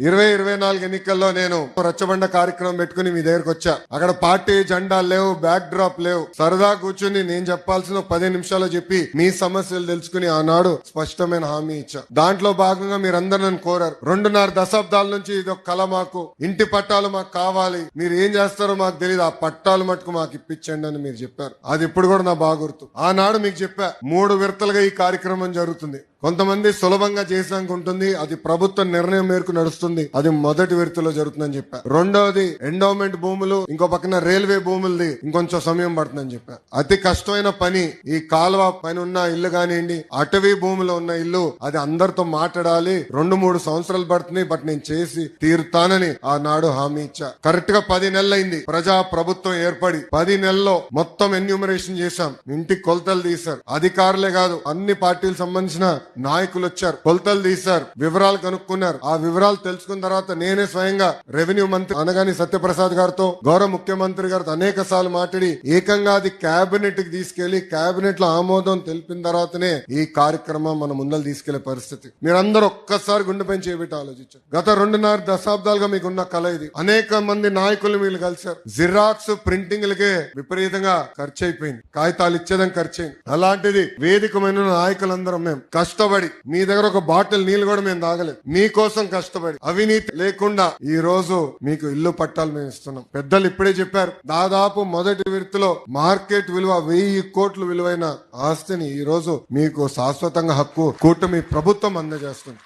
ఇరవై ఇరవై నాలుగు ఎన్నికల్లో నేను రచ్చబండ కార్యక్రమం పెట్టుకుని మీ దగ్గరకు వచ్చా. అక్కడ పార్టీ జెండా లేవు బ్యాక్ డ్రాప్ లేవు. సరదా కూర్చుని నేను చెప్పాల్సిన పది నిమిషాలు చెప్పి మీ సమస్యలు తెలుసుకుని ఆనాడు స్పష్టమైన హామీ ఇచ్చా. దాంట్లో భాగంగా మీరందరూ నన్ను కోరారు. రెండున్నర దశాబ్దాల నుంచి ఇది ఒక కళ మాకు. ఇంటి పట్టాలు మాకు కావాలి. మీరు ఏం చేస్తారో మాకు తెలియదు ఆ పట్టాలు మటుకు మాకు ఇప్పించండి అని మీరు చెప్పారు. అది ఇప్పుడు కూడా నా బాగా గుర్తు ఆనాడు మీకు చెప్పా మూడు విడతలుగా ఈ కార్యక్రమం జరుగుతుంది. కొంతమంది సులభంగా చేసినాక ఉంటుంది. అది ప్రభుత్వ నిర్ణయం మేరకు నడుస్తుంది. అది మొదటి విడతలో జరుగుతుందని చెప్పా. రెండవది ఎండోమెంట్ భూములు ఇంకో పక్కన రైల్వే భూములది ఇంకొంచెం సమయం పడుతుందని చెప్పా. అతి కష్టమైన పని ఈ కాలువ పైన ఉన్న ఇల్లు కానివ్వండి అటవీ భూమిలో ఉన్న ఇల్లు అది అందరితో మాట్లాడాలి. రెండు మూడు సంవత్సరాలు పడుతుంది బట్ నేను చేసి తీరుతానని ఆనాడు హామీ ఇచ్చా. కరెక్ట్గా పది నెలలైంది. ప్రజా ప్రభుత్వం ఏర్పడి పది నెలల్లో మొత్తం ఎన్యూమరేషన్ చేశాం. ఇంటి కొలతలు తీశారు. అధికారులే కాదు అన్ని పార్టీలకు సంబంధించిన నాయకులు వచ్చారు. కొలతలు తీశారు. వివరాలు కనుక్కున్నారు. ఆ వివరాలు తెలుసుకున్న తర్వాత నేనే స్వయంగా రెవెన్యూ మంత్రి అనగాని సత్యప్రసాద్ గారితో గౌరవ ముఖ్యమంత్రి గారితో అనేక సార్లు మాట్లాడి ఏకంగా అది కేబినెట్కి తీసుకెళ్ళి కేబినెట్లో ఆమోదం తెలిపిన తర్వాతనే ఈ కార్యక్రమం మన ముందర తీసుకెళ్ళే పరిస్థితి. మీరందరూ ఒక్కసారి గుండెపై చేపట్టి ఆలోచించారు గత రెండున్నర దశాబ్దాలుగా మీకున్న కళ ఇది. అనేక మంది నాయకులు మీరు కలిశారు. జిరాక్స్ ప్రింటింగ్ లకే విపరీతంగా ఖర్చు అయిపోయింది కాగితాలు ఇచ్చేదం ఖర్చు అయింది అలాంటిది వేదికమైన నాయకులందరం మేము కష్టపడి మీ దగ్గర ఒక బాటిల్ నీళ్ళు కూడా మేము తాగలేదు. మీకోసం కష్టపడి అవినీతి లేకుండా ఈ రోజు మీకు ఇల్లు పట్టాలు మేము ఇస్తున్నాం. పెద్దలు ఇప్పుడే చెప్పారు దాదాపు మొదటి విడతలో మార్కెట్ విలువ వెయ్యి కోట్లు విలువైన ఆస్తిని ఈ రోజు మీకు శాశ్వతంగా హక్కు కూటమి ప్రభుత్వం అందజేస్తుంది.